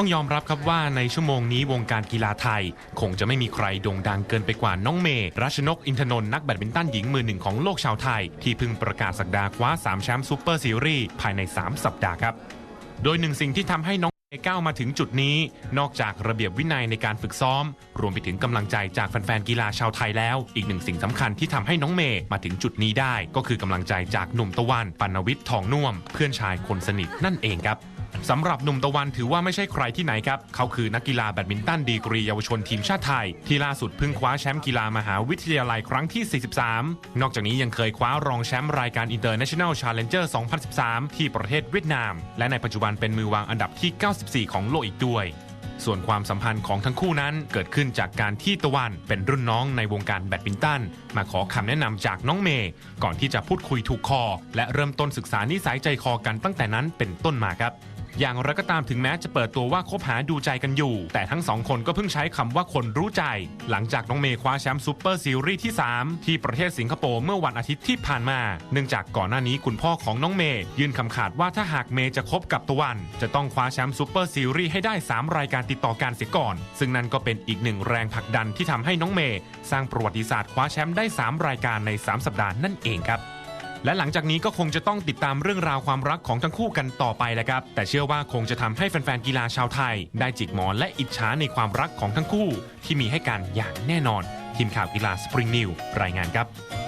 ต้องยอมรับครับว่าในชั่วโมงนี้วงการกีฬาไทย คงจะไม่มีใครโด่งดังเกินไปกว่าน้องเมย์รัชนกอินทนนท์นักแบดมินตันหญิงมือหนึ่งของโลกชาวไทย ที่เพิ่งประกาศสักดาคว้า3แชมป์ซูเปอร์ซีรีส์ภายใน 3 สัปดาห์ครับ โดยหนึ่งสิ่งที่ทำให้น้องเมย์ก้าวมาถึงจุดนี้ นอกจากระเบียบวินัยในการฝึกซ้อม รวมไปถึงกำลังใจจากแฟนๆกีฬาชาวไทยแล้ว อีกหนึ่งสิ่งสำคัญที่ทำให้น้องเมย์มาถึงจุดนี้ได้ ก็คือกำลังใจจากหนุ่มตะวันปัณวิทย์ทองน่วม เพื่อนชายคนสนิทนั่นเองครับ สำหรับหนุ่มตะวันถือว่าไม่ใช่ใครที่ไหนครับ เขาคือนักกีฬาแบดมินตันดีกรีเยาวชนทีมชาติไทย ที่ล่าสุดเพิ่งคว้าแชมป์กีฬามหาวิทยาลัยครั้งที่ 43 นอกจากนี้ยังเคยคว้ารองแชมป์รายการ International Challenger 2013 ที่ประเทศเวียดนาม และในปัจจุบันเป็นมือวางอันดับที่ 94 ของโลกอีกด้วยส่วนความสัมพันธ์ของทั้งคู่นั้นเกิดขึ้นจากการที่ตะวันเป็นรุ่นน้องในวงการแบดมินตัน มาขอคำแนะนำจากน้องเมย์ก่อนที่จะพูดคุยถูกคอ และเริ่มต้นศึกษานิสัยใจคอกันตั้งแต่นั้นเป็นต้นมาครับ อย่างไรก็ตามถึงแม้จะเปิดตัวว่าคบหาดูใจกันอยู่ แต่ทั้งสองคนก็เพิ่งใช้คำว่าคนรู้ใจ หลังจากน้องเมย์คว้าแชมป์ซูเปอร์ซีรีส์ที่ 3 ที่ประเทศสิงคโปร์เมื่อวันอาทิตย์ที่ผ่านมา เนื่องจากก่อนหน้านี้คุณพ่อของน้องเมย์ยื่นคำขาดว่าถ้าหากเมย์จะคบกับตะวัน จะต้องคว้าแชมป์ซูเปอร์ซีรีส์ให้ได้ 3 รายการติดต่อกันเสียก่อน ซึ่งนั่นก็เป็นอีกหนึ่งแรงผลักดันที่ทำให้น้องเมย์สร้างประวัติศาสตร์คว้าแชมป์ได้ 3 รายการใน 3 สัปดาห์นั่นเองครับ และหลังจากนี้ก็คงจะต้องติดตามเรื่องราวความรักของทั้งคู่กันต่อไปแหละครับ แต่เชื่อว่าคงจะทำให้แฟนๆกีฬาชาวไทย ได้จิกหมอนและอิจฉาในความรักของทั้งคู่ ที่มีให้กันอย่างแน่นอน ทีมข่าวกีฬาสปริงนิวรายงานครับ